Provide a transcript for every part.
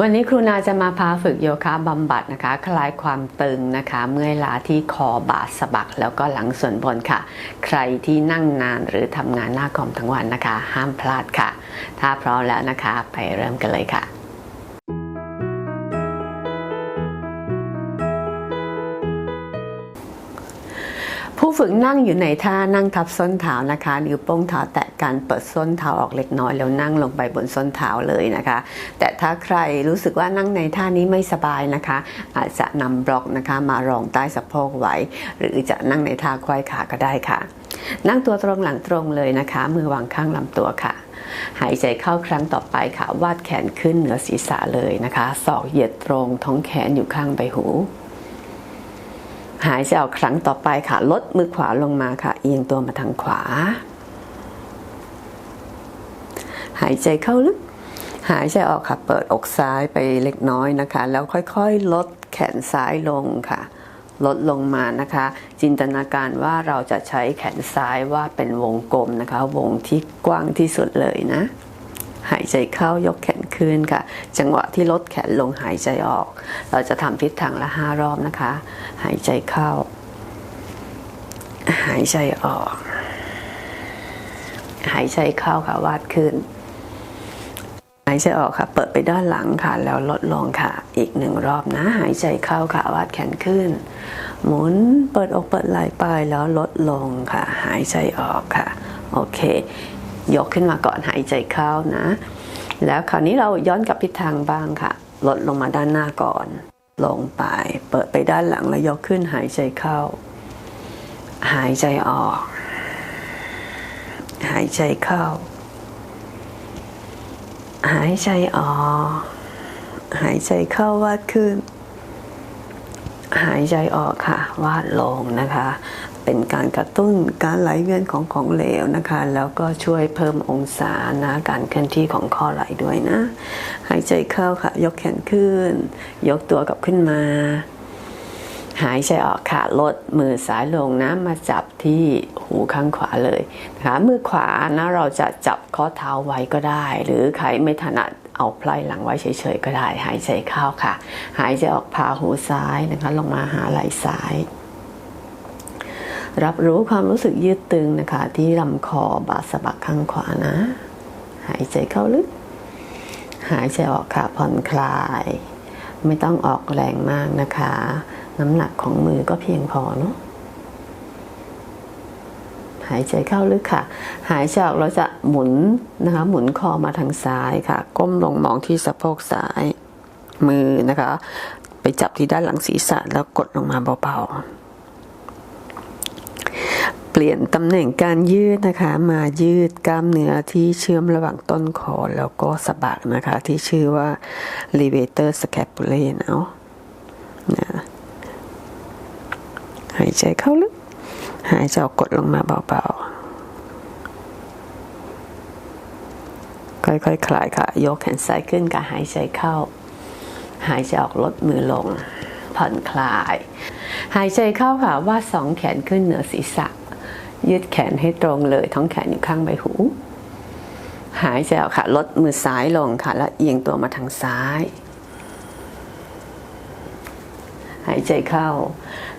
วันนี้ครูนาจะมาพาฝึกโยคะบำบัดนะคะ คลายความตึงนะคะ เมื่อยล้าที่คอบาสะบัก แล้วก็หลังส่วนบนค่ะ ใครที่นั่งนานหรือทำงานหน้าคอมทั้งวันนะคะ ห้ามพลาดค่ะ ถ้าพร้อมแล้วนะคะ ไปเริ่มกันเลยค่ะ ผู้ฝึกนั่งอยู่ในท่านั่งทับส้นเท้านะคะ นิ้วโป้งเท้าแตะกันเปิดส้นเท้าออกเล็กน้อยแล้วนั่งลงไปบนส้นเท้าเลยนะคะ แต่ถ้าใครรู้สึกว่านั่งในท่านี้ไม่สบายนะคะ อาจจะนำบล็อกนะคะมารองใต้สะโพกไว้ หรือจะนั่งในท่าควายขาก็ได้ค่ะ นั่งตัวตรงหลังตรงเลยนะคะ มือวางข้างลำตัวค่ะหายใจเข้าครั้งต่อไปค่ะ วาดแขนขึ้นเหนือศีรษะเลยนะคะศอกเหยียดตรงท้องแขนอยู่ข้างใบหู หายใจออกครั้งต่อไปค่ะ ลดมือขวาลงมาค่ะ เอียงตัวมาทางขวา หายใจเข้าลึก หายใจออกค่ะ เปิดอกซ้ายไปเล็กน้อยนะคะ แล้วค่อยๆ ลดแขนซ้ายลงค่ะ ลดลงมานะคะ จินตนาการว่าเราจะใช้แขนซ้ายว่าเป็นวงกลมนะคะ วงที่กว้างที่สุดเลยนะ หายใจเข้ายกแขนขึ้นค่ะ จังหวะที่ลดแขนลงหายใจออก เราจะทำทิศทางละห้ารอบนะคะ หายใจเข้า หายใจออก หายใจเข้าค่ะวาดขึ้น หายใจออกค่ะ เปิดไปด้านหลังค่ะแล้วลดลงค่ะ อีกหนึ่งรอบนะ หายใจเข้าค่ะวาดแขนขึ้น หมุนเปิดอกเปิดไหล่ไปแล้วลดลงค่ะ หายใจออกค่ะ โอเค ยกขึ้นมาก่อนหายใจเข้านะ แล้วคราวนี้เราย้อนกลับทิศทางบ้างค่ะ ลดลงมาด้านหน้าก่อน ลงไป เปิดไปด้านหลังแล้วยกขึ้นหายใจเข้า หายใจออก หายใจเข้า หายใจออก หายใจเข้าวาดขึ้น หายใจออกค่ะ วาดลงนะคะ เป็นการกระตุ้นการไหลเวียนของของเหลวนะคะ แล้วก็ช่วยเพิ่มองศานะการเคลื่อนที่ของข้อไหล่ด้วยนะ หายใจเข้าค่ะ ยกแขนขึ้น ยกตัวกลับขึ้นมา หายใจออกค่ะลดมือซ้ายลงนะมาจับที่หูข้างขวาเลยนะคะมือขวานะเราจะจับข้อเท้าไว้ก็ได้ หรือใครไม่ถนัดเอาไพล่หลังไว้เฉยๆก็ได้ หายใจเข้าค่ะ หายใจออกพาหูซ้ายนะคะลงมาหาไหล่ซ้าย รับรู้ความรู้สึกยืดตึงนะคะ ที่ลำคอบาสะบักข้างขวานะ หายใจเข้าลึก หายใจออกค่ะผ่อนคลาย ไม่ต้องออกแรงมากนะคะ น้ำหนักของมือก็เพียงพอเนาะหายใจเข้าลึกค่ะ หายใจออกเราจะหมุนนะคะ หมุนคอมาทางซ้ายค่ะ ก้มลงมองที่สะโพกซ้ายมือนะคะ ไปจับที่ด้านหลังศีรษะแล้วกดลงมาเบาๆ เปลี่ยนตำแหน่งการยืดนะคะ มายืดกล้ามเนื้อที่เชื่อมระหว่างต้นคอแล้วก็สะบักนะคะ ที่ชื่อว่า levator scapulae เนาะนะหายใจเข้าลึก หายใจออกกดลงมาเบาๆ ค่อยๆ คลายค่ะ ยกแขนซ้ายขึ้นกับหายใจเข้า หายใจออกลดมือลง ผ่อนคลาย หายใจเข้าค่ะว่าสองแขนขึ้นเหนือศีรษะ ยืดแขนให้ตรงเลยท้องแขนอยู่ข้างใบหู หายใจออกค่ะ ลดมือซ้ายลงค่ะ แล้วเอียงตัวมาทางซ้าย หายใจเข้า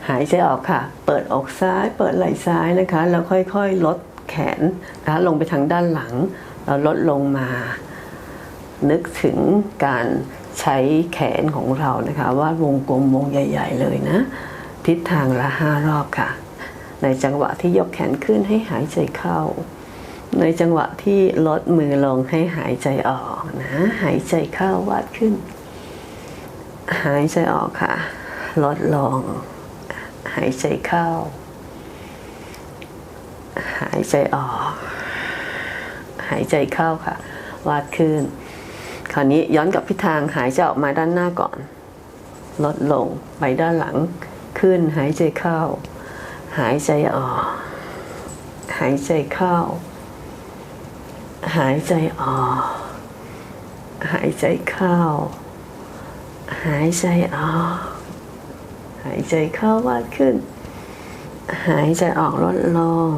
หายใจออกค่ะ เปิดอกซ้าย เปิดไหล่ซ้ายนะคะ แล้วค่อยๆ ลดแขนนะคะลงไปทางด้านหลังแล้วลดลงมา นึกถึงการใช้แขนของเรานะคะ ว่าวงกลมวงใหญ่ ๆ เลยนะ ทิศทางละห้ารอบค่ะ ในจังหวะที่ยกแขนขึ้นให้หายใจเข้า ในจังหวะที่ลดมือลงให้หายใจออกนะ หายใจเข้าวาดขึ้น หายใจออกค่ะ ลดลง หายใจเข้า หายใจออก หายใจเข้าค่ะ วาดขึ้น คราวนี้ย้อนกลับทิศทางหายใจออกมาด้านหน้าก่อน ลดลงไปด้านหลัง ขึ้นหายใจเข้า หายใจออก หายใจเข้า หายใจออก หายใจเข้า หายใจออก หายใจเข้าวาดขึ้น หายใจออกลดลง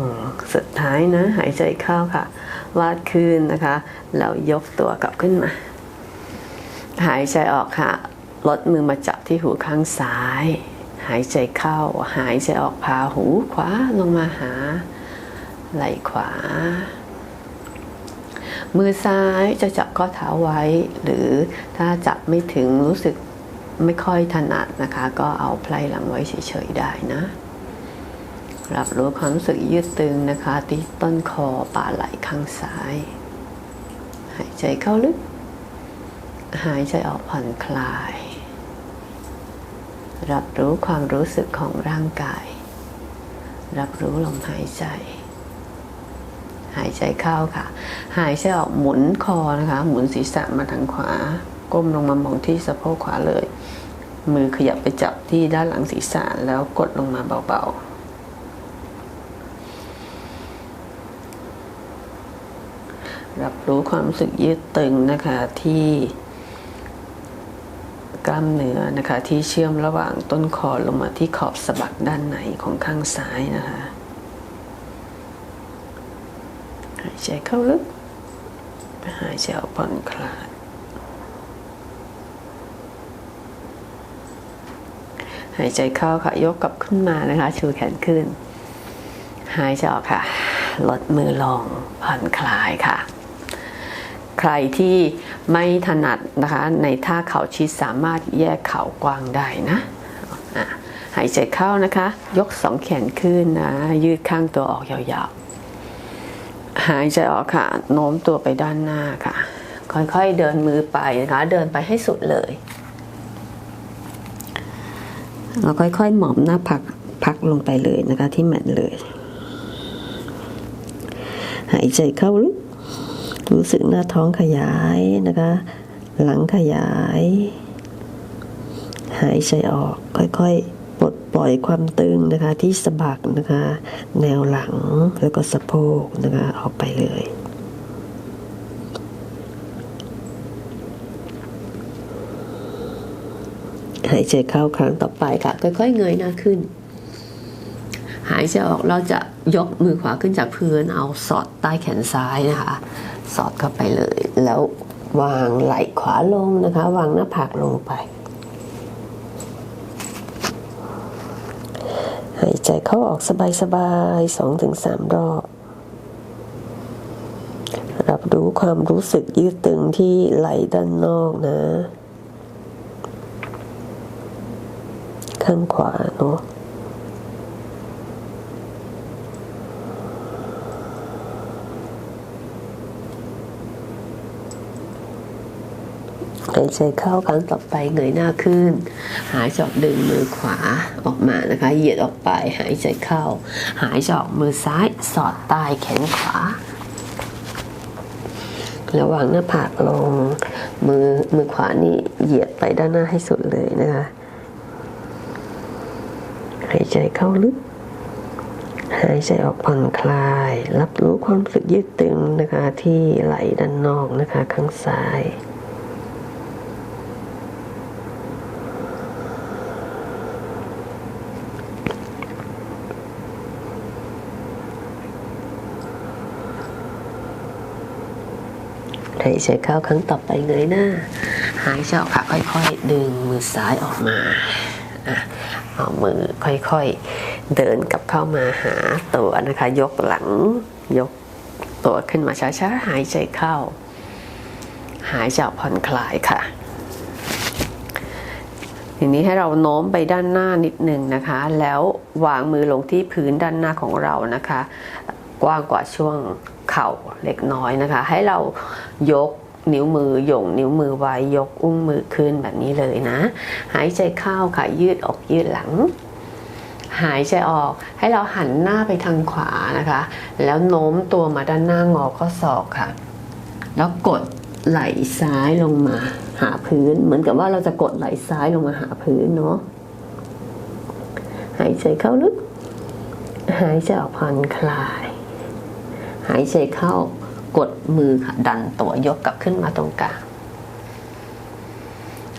สุดท้ายนะ หายใจเข้าค่ะ วาดขึ้นนะคะ แล้วยกตัวกลับขึ้นมา หายใจออกค่ะ ลดมือมาจับที่หูข้างซ้าย หายใจเข้า หายใจออกพาหูขวาลงมาหา ไหล่ขวา มือซ้ายจะจับข้อเท้าไว้ หรือถ้าจับไม่ถึงรู้สึกไม่ค่อยถนัดนะคะ ก็เอาไพลหลังไว้เฉยๆได้นะ รับรู้ความรู้สึกยืดตึงนะคะ ที่ต้นคอป่าไหล่ข้างซ้าย หายใจเข้าลึก หายใจออกผ่อนคลาย รับรู้ความรู้สึกของร่างกาย รับรู้ลมหายใจ หายใจเข้าค่ะ หายใจออกหมุนคอนะคะ หมุนศีรษะมาทางขวา ก้มลงมามองที่สะโพกขวาเลย มือขยับไปจับที่ด้านหลังศีรษะแล้วกดลงมาเบาๆรับรู้ความรู้สึกยืดตึงนะคะที่ กล้ามเนื้อนะคะที่เชื่อมระหว่างต้นคอลงมาที่ขอบสะบักด้านในของข้างซ้ายนะคะหายใจเข้าลึก หายใจออกผ่อนคลายหายใจเข้าค่ะ ยกกลับขึ้นมานะคะ ชูแขนขึ้น หายใจออกค่ะ ลดมือลงผ่อนคลายค่ะ รที่ไม่ถนัดนะคะ ในท่าเข่าชิดสามารถแยกเข่ากว้างได้นะะหายใจเข้านะคะ ยกสองแขนขึ้นนะ ยืดข้างตัวออกยาวๆ หายใจออกค่ะ โน้มตัวไปด้านหน้าค่ะ ค่อยๆเดินมือไปนะคะ เดินไปให้สุดเลยเราค่อยๆหมอบหน้าพักพักลงไปเลยนะคะที่แมทเลย หายใจเข้าลึก รู้สึกหน้าท้องขยายนะคะ หลังขยาย หายใจออกค่อยๆปลดปล่อยความตึงนะคะ ที่สะบักนะคะ แนวหลังแล้วก็สะโพกนะคะออกไปเลยหายใจเข้าครั้งต่อไปค่ะ ค่อยๆเงยหน้าขึ้น หายใจออกเราจะ ยกมือขวาขึ้นจากพื้นเอาสอดใต้แขนซ้ายนะคะ สอดเข้าไปเลย แล้ววางไหล่ขวาลงนะคะ วางหน้าผากลงไป หายใจเข้าออกสบายๆสองถึงสามรอบ รับรู้ความรู้สึกยืดตึงที่ไหล่ด้านนอกนะ ข้างขวาเนาะ หายใจเข้าครั้งต่อไปเงยหน้าขึ้น หายใจออกดึงมือขวาออกมานะคะ เหยียดออกไปหายใจเข้า หายใจออกมือซ้ายสอดใต้แขนขวาระหว่างหน้าผากลงมือมือขวานี่เหยียดไปด้านหน้าให้สุดเลยนะคะ หายใจเข้าลึก หายใจออกผ่อนคลาย รับรู้ความรู้สึกยืดตึงนะคะที่ไหล่ด้านนอกนะคะข้างซ้าย หายใจเข้าครั้งต่อไปเงยหน้า หายใจออกค่ะค่อยๆ ดึงมือซ้ายออกมาอะเอามือค่อยๆ เดินกลับเข้ามาหาตัวนะคะ ยกหลังยกตัวขึ้นมาช้าๆ หายใจเข้า หายใจออกผ่อนคลายค่ะทีนี้ให้เราโน้มไปด้านหน้านิดหนึ่งนะคะ แล้ววางมือลงที่พื้นด้านหน้าของเรานะคะ กว้างกว่าช่วง เข่าเล็กน้อยนะคะ ให้เรายกนิ้วมือหย่งนิ้วมือไว้ยกอุ้งมือขึ้นแบบนี้เลยนะ หายใจเข้าค่ะยืดออกยืดหลัง หายใจออกให้เราหันหน้าไปทางขวานะคะ แล้วโน้มตัวมาด้านหน้างอข้อศอกค่ะ แล้วกดไหล่ซ้ายลงมาหาพื้น เหมือนกับว่าเราจะกดไหล่ซ้ายลงมาหาพื้นเนาะหายใจเข้าลึก หายใจออกผ่อนคลาย หายใจเข้ากดมือค่ะดันตัวยกกลับขึ้นมาตรงกลาง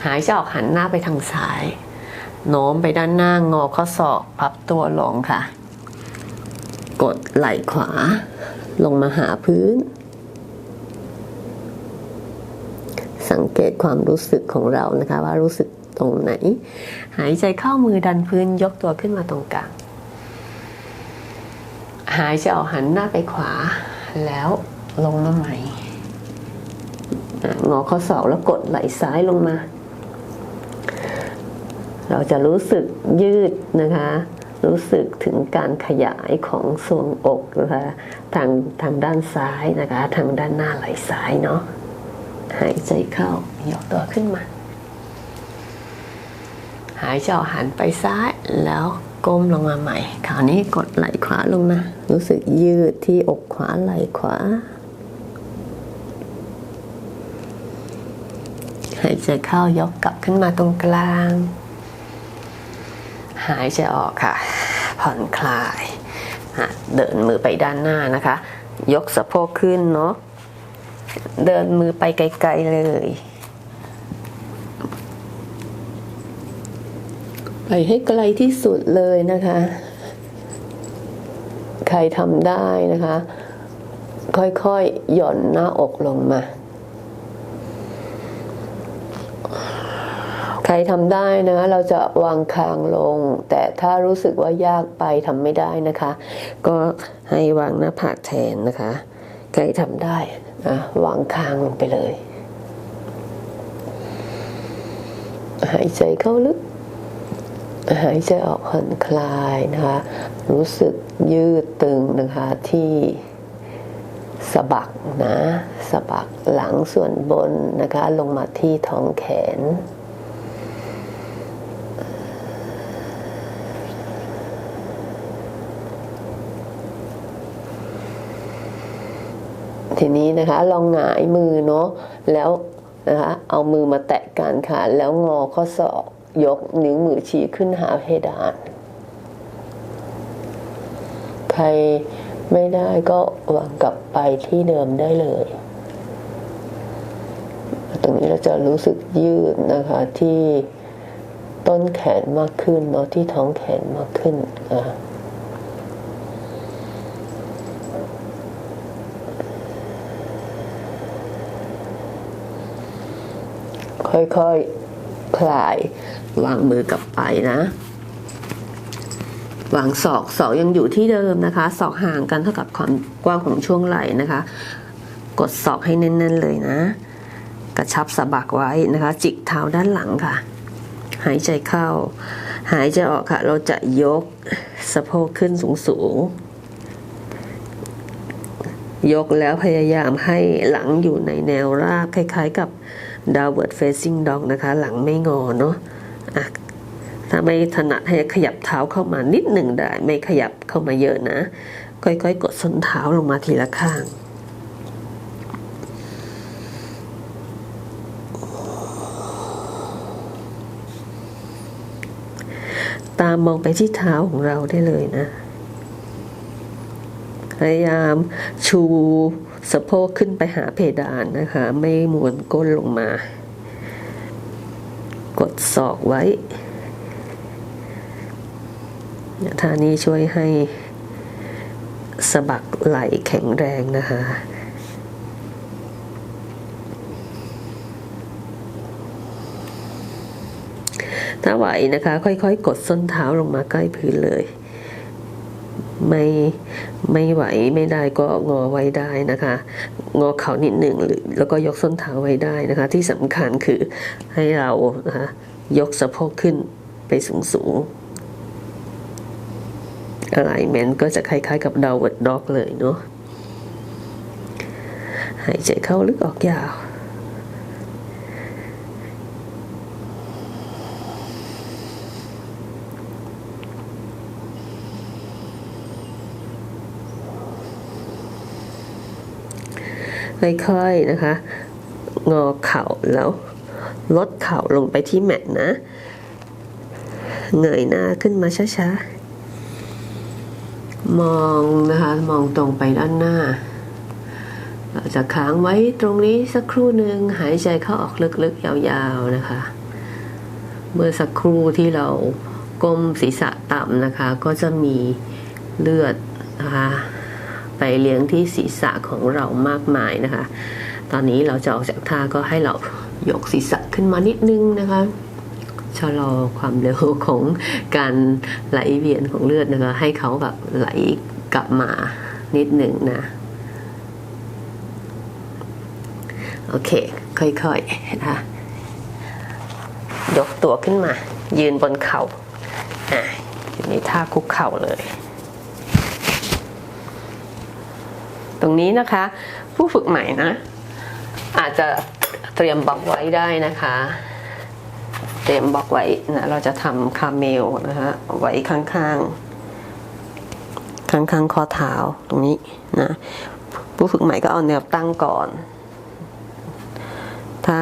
หายใจออกหันหน้าไปทางซ้าย โน้มไปด้านหน้างอข้อศอกพับตัวลงค่ะ กดไหล่ขวา ลงมาหาพื้น สังเกตความรู้สึกของเรานะคะ ว่ารู้สึกตรงไหน หายใจเข้ามือดันพื้นยกตัวขึ้นมาตรงกลาง หายใจออกหันหน้าไปขวา แล้วลงมาใหม่งอข้อศอกแล้วกดไหล่ซ้ายลงมา เราจะรู้สึกยืดนะคะ รู้สึกถึงการขยายของทรวงอกนะคะทางทางด้านซ้ายนะคะ ทางด้านหน้าไหล่ซ้ายเนาะหายใจเข้ายกตัวขึ้นมา หายใจออกหันไปซ้ายแล้ว ก้มลงมาใหม่คราวนี้กดไหล่ขวาลงมารู้สึกยืดที่อกขวาไหล่ขวา หายใจเข้ายกกลับขึ้นมาตรงกลาง หายใจออกค่ะ ผ่อนคลายเดินมือไปด้านหน้านะคะ ยกสะโพกขึ้นเนาะเดินมือไปไกลๆเลย ไปให้ไกลที่สุดเลยนะคะ ใครทำได้นะคะ ค่อยๆ หย่อนหน้าอกลงมา ใครทำได้นะเราจะวางคางลง แต่ถ้ารู้สึกว่ายากไปทำไม่ได้นะคะ ก็ให้วางหน้าผากแทนนะคะ ใครทำได้นะวางคางลงไปเลย หายใจเข้าลึก หายใจออกผ่อนคลายนะคะ รู้สึกยืดตึงนะคะที่สะบักนะสะบักหลังส่วนบนนะคะ ลงมาที่ท้องแขน ทีนี้นะคะลองหงายมือเนาะแล้วนะคะเอามือมาแตะกันค่ะแล้วงอข้อศอก ยกนิ้วมือชี้ขึ้นหาเพดาน ใครไม่ได้ก็วางกลับไปที่เดิมได้เลย ตรงนี้เราจะรู้สึกยืดนะคะที่ต้นแขนมากขึ้นเนาะที่ท้องแขนมากขึ้นอะค่อยๆ คลาย วางมือกลับไปนะวางศอกศอกยังอยู่ที่เดิมนะคะศอกห่างกันเท่ากับความกว้างของช่วงไหล่นะคะ กดศอกให้แน่นๆเลยนะ กระชับสะบักไว้นะคะ จิกเท้าด้านหลังค่ะ หายใจเข้า หายใจออกค่ะ เราจะยกสะโพกขึ้นสูงๆยกแล้วพยายามให้หลังอยู่ในแนวราบคล้ายๆกับ downward facing dog นะคะ หลังไม่งอเนาะอะถ้าไม่ถนัดให้ขยับเท้าเข้ามานิดหนึ่งได้ ไม่ขยับเข้ามาเยอะนะ ค่อยๆ กดส้นเท้าลงมาทีละข้างตามมองไปที่เท้าของเราได้เลยนะ พยายามชู สะโพกขึ้นไปหาเพดานนะคะ ไม่หมุนก้นลงมา กดศอกไว้ท่านี้ช่วยให้สะบักไหลแข็งแรงนะคะ ถ้าไหวนะคะ ค่อยๆ กดส้นเท้าลงมาใกล้พื้นเลย ไม่ไม่ไหวไม่ได้ก็งอไว้ได้นะคะ งอเข่านิดหนึ่งแล้วก็ยกส้นเท้าไว้ได้นะคะ ที่สำคัญคือให้เรานะคะยกสะโพกขึ้นไปสูงสูงอะไรเมนก็จะคล้ายๆกับดาวเวิร์ดด็อกเลยเนาะหายใจเข้าลึกออกยาว ค่อยๆนะคะ งอเข่าแล้วลดเข่าลงไปที่แมทนะ เงยหน้าขึ้นมาช้าๆ มองนะคะ มองตรงไปด้านหน้า เราจะค้างไว้ตรงนี้สักครู่หนึ่งหายใจเข้าออกลึกๆ ยาวๆนะคะ เมื่อสักครู่ที่เราก้มศีรษะต่ำนะคะ ก็จะมีเลือดนะคะ ไปเลี้ยงที่ศีรษะของเรามากมายนะคะ ตอนนี้เราจะออกจากท่าก็ให้เรายกศีรษะขึ้นมานิดนึงนะคะชะลอความเร็วของการไหลเวียนของเลือดนะคะให้เขาแบบไหลกลับมานิดหนึ่งนะ โอเค ค่อยๆนะคะยกตัวขึ้นมา ยืนบนเขา่าอะอยู่ในท่าคุกเข่าเลย ต รงนี้นะคะ ผู้ฝึกใหม่นะ อาจจะเตรียมบล็อกไว้ได้นะคะ เตรียมบล็อกไว้นะเราจะทำคาเมลนะคะไว้ข้างๆข้างๆข้อเท้าตรงนี้นะผู้ฝึกใหม่ก็เอาแนวตั้งก่อน ถ้า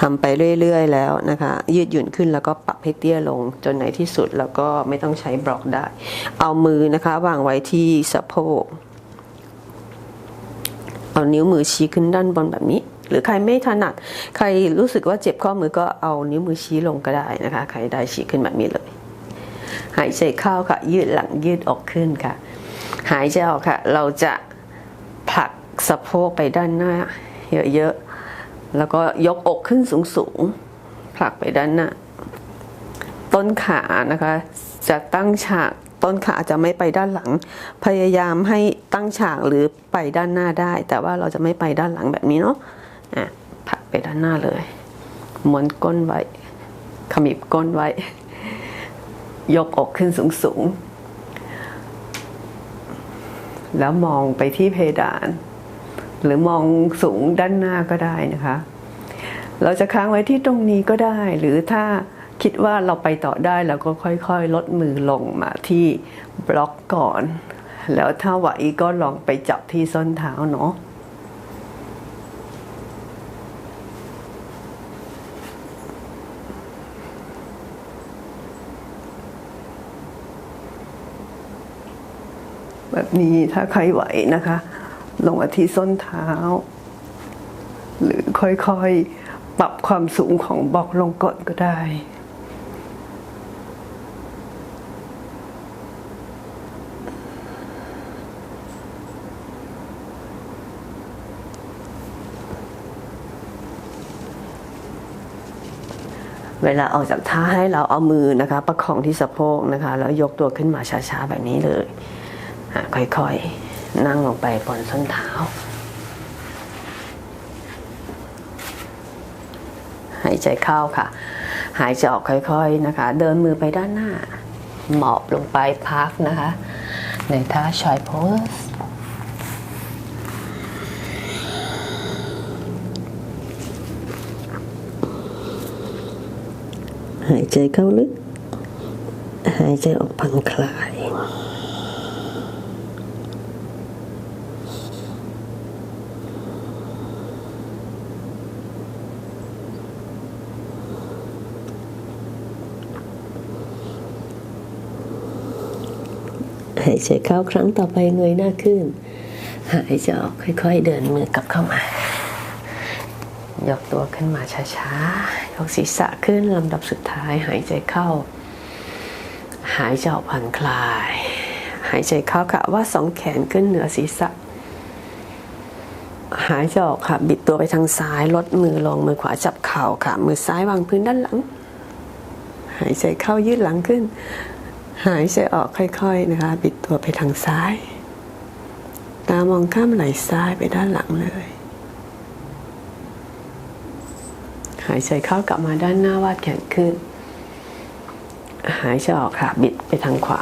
ทำไปเรื่อยๆแล้วนะคะ ยืดหยุ่นขึ้นแล้วก็ปรับให้เตี้ยลงจนในที่สุดแล้วก็ไม่ต้องใช้บล็อกได้ เอามือนะคะวางไว้ที่สะโพก เอานิ้วมือชี้ขึ้นด้านบนแบบนี้ หรือใครไม่ถนัด ใครรู้สึกว่าเจ็บข้อมือก็เอานิ้วมือชี้ลงก็ได้นะคะ ใครได้ชี้ขึ้นแบบนี้เลย หายใจเข้าค่ะ ยืดหลังยืดออกขึ้นค่ะ หายใจออกค่ะ เราจะผลักสะโพกไปด้านหน้า เยอะๆ แล้วก็ยกอกขึ้นสูงๆ ผลักไปด้านหน้า ต้นขานะคะ จะตั้งฉาก ต้นขาจะไม่ไปด้านหลัง พยายามให้ตั้งฉากหรือไปด้านหน้าได้ แต่ว่าเราจะไม่ไปด้านหลังแบบนี้เนาะอะผักไปด้านหน้าเลยม้วนก้นไว้ขมิบก้นไว้ ยกอกขึ้นสูงๆแล้วมองไปที่เพดาน หรือมองสูงด้านหน้าก็ได้นะคะ เราจะค้างไว้ที่ตรงนี้ก็ได้หรือถ้า คิดว่าเราไปต่อได้เราก็ค่อยๆ ลดมือลงมาที่บล็อกก่อน แล้วถ้าไหวก็ลองไปจับที่ส้นเท้าเนาะแบบนี้ถ้าใครไหวนะคะ ลงมาที่ส้นเท้า หรือค่อยๆ ปรับความสูงของบล็อกลงก่อนก็ได้ เวลาออกจากท่าให้เราเอามือนะคะ ประคองที่สะโพกนะคะ แล้วยกตัวขึ้นมาช้าๆแบบนี้เลยค่อยๆ นั่งลงไปบนส้นเท้า หายใจเข้าค่ะ หายใจออกค่อยๆนะคะ เดินมือไปด้านหน้า หมอบลงไปพักนะคะ ในท่าชอยโพส หายใจเข้าลึก หายใจออกผ่อนคลาย หายใจเข้าครั้งต่อไปเงยหน้าขึ้น หายใจออกค่อย ๆ เดินมือกลับเข้ามา ยกตัวขึ้นมาช้าๆ ยกศีรษะขึ้นลำดับสุดท้ายหายใจเข้า หายใจออกผ่อนคลาย หายใจเข้าค่ะว่าสองแขนขึ้นเหนือศีรษะ หายใจออกค่ะ บิดตัวไปทางซ้ายลดมือลงมือขวาจับเข่าค่ะ มือซ้ายวางพื้นด้านหลัง หายใจเข้ายืดหลังขึ้น หายใจออกค่อยๆนะคะ บิดตัวไปทางซ้าย ตามองข้ามไหล่ซ้ายไปด้านหลังเลย หายใจเข้ากลับมาด้านหน้าวาดแขนขึ้น หายใจออกค่ะบิดไปทางขวา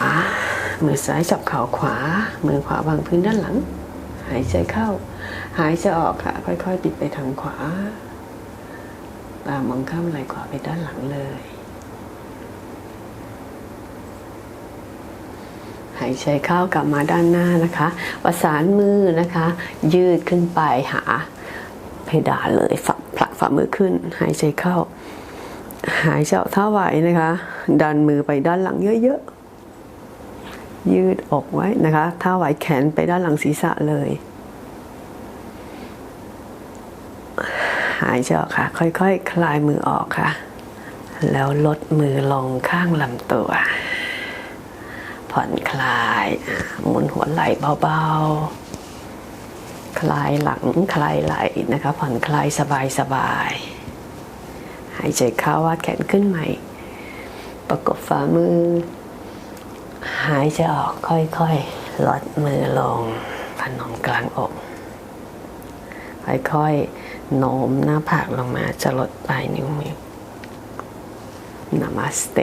มือซ้ายจับเข่าขวา มือขวาวางพื้นด้านหลัง หายใจเข้า หายใจออกค่ะ ค่อยๆบิดไปทางขวา ตามมองข้ามไหล่ขวาไปด้านหลังเลย หายใจเข้ากลับมาด้านหน้านะคะ ประสานมือนะคะ ยืดขึ้นไปหาเพดานเลยฝักผลัก ฝ่ามือขึ้น หายใจเข้า หายใจออกถ้าไหวนะคะ ดันมือไปด้านหลังเยอะๆ ยืดอกไว้นะคะ ถ้าไหวแขนไปด้านหลังศีรษะเลย หายใจออกค่ะ ค่อยๆคคลายมือออกค่ะ แล้วลดมือลงข้างลำตัวผ่อนคลาย หมุนหัวไหล่เบาๆ ลายหลังคลายไหล่นะคะผ่อนคลายสบายสบายๆหายใจเข้าวาดแขนขึ้นใหม่ ประกบฝ่ามือ หายใจออกค่อยๆลดมือลงพนมกลางอกค่อยๆโน้มหน้าผากลงมาจะลดปลายนิ้วมือนามาสเต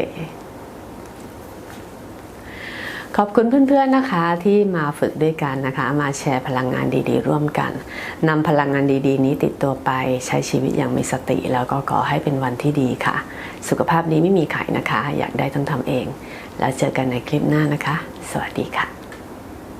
ขอบคุณเพื่อนๆนะคะที่มาฝึกด้วยกันนะคะ มาแชร์พลังงานดีๆ ร่วมกันนำพลังงานดีๆ นี้ติดตัวไปใช้ชีวิตอย่างมีสติ แล้วก็ขอให้เป็นวันที่ดีค่ะ สุขภาพนี้ไม่มีขายนะคะ อยากได้ต้องทำเอง แล้วเจอกันในคลิปหน้านะคะ สวัสดีค่ะ